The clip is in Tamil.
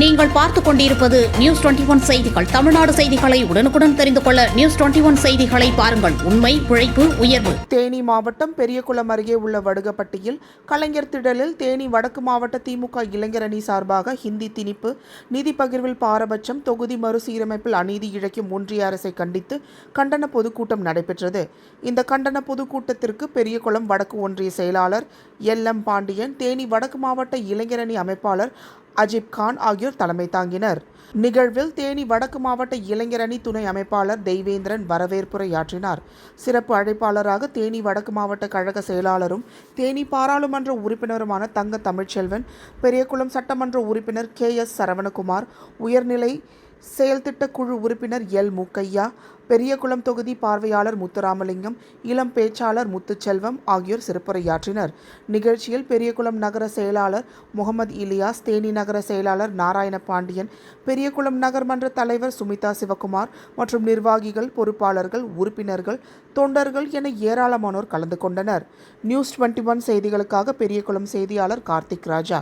நீங்கள் பார்த்துக் கொண்டிருப்பது நியூஸ் டுவெண்டி ஒன் செய்திகள். தமிழ்நாடு செய்திகளை உடனுக்குடன் தெரிந்து கொள்ள நியூஸ் டுவெண்டி ஒன் செய்திகளை பாருங்கள். உண்மை உழைப்பு உயர்வு. தேனி மாவட்டம் பெரியகுளம் அருகே உள்ள வடுகப்பட்டியில் கலைஞர் திடலில் தேனி வடக்கு மாவட்ட திமுக இளைஞரணி சார்பாக ஹிந்தி திணிப்பு நிதி பகிர்வில் பாரபட்சம் தொகுதி மறுசீரமைப்பில் அநீதி இழைக்கும் ஒன்றிய அரசை கண்டித்து கண்டன பொதுக்கூட்டம் நடைபெற்றது. இந்த கண்டன பொதுக்கூட்டத்திற்கு பெரியகுளம் வடக்கு ஒன்றிய செயலாளர் எல் எம் பாண்டியன் தேனி வடக்கு மாவட்ட இளைஞரணி அமைப்பாளர் அஜிப் கான் ஆகியோர் தலைமை தாங்கினர். நிகழ்வில் தேனி வடக்கு மாவட்ட இளைஞரணி துணை அமைப்பாளர் தெய்வேந்திரன் வரவேற்புரையாற்றினார் சிறப்பு அழைப்பாளராக தேனி வடக்கு மாவட்ட கழக செயலாளரும் தேனி பாராளுமன்ற உறுப்பினருமான தங்க தமிழ்ச்செல்வன் பெரியகுளம் சட்டமன்ற உறுப்பினர் கே எஸ் சரவணகுமார் உயர்நிலை செயல்திட்ட குழு உறுப்பினர் எல். மூக்கையா பெரியகுளம் தொகுதி பார்வையாளர் முத்துராமலிங்கம் இளம் பேச்சாளர் முத்துச்செல்வம் ஆகியோர் சிறப்புரையாற்றினர். நிகழ்ச்சியில் பெரியகுளம் நகர செயலாளர் முகமது இலியாஸ் தேனி நகர செயலாளர் நாராயண பாண்டியன் பெரியகுளம் நகர்மன்ற தலைவர் சுமிதா சிவகுமார் மற்றும் நிர்வாகிகள் பொறுப்பாளர்கள் உறுப்பினர்கள் தொண்டர்கள் என ஏராளமானோர் கலந்து கொண்டனர். நியூஸ் டுவெண்ட்டி ஒன் செய்திகளுக்காக பெரியகுளம் செய்தியாளர் கார்த்திக் ராஜா.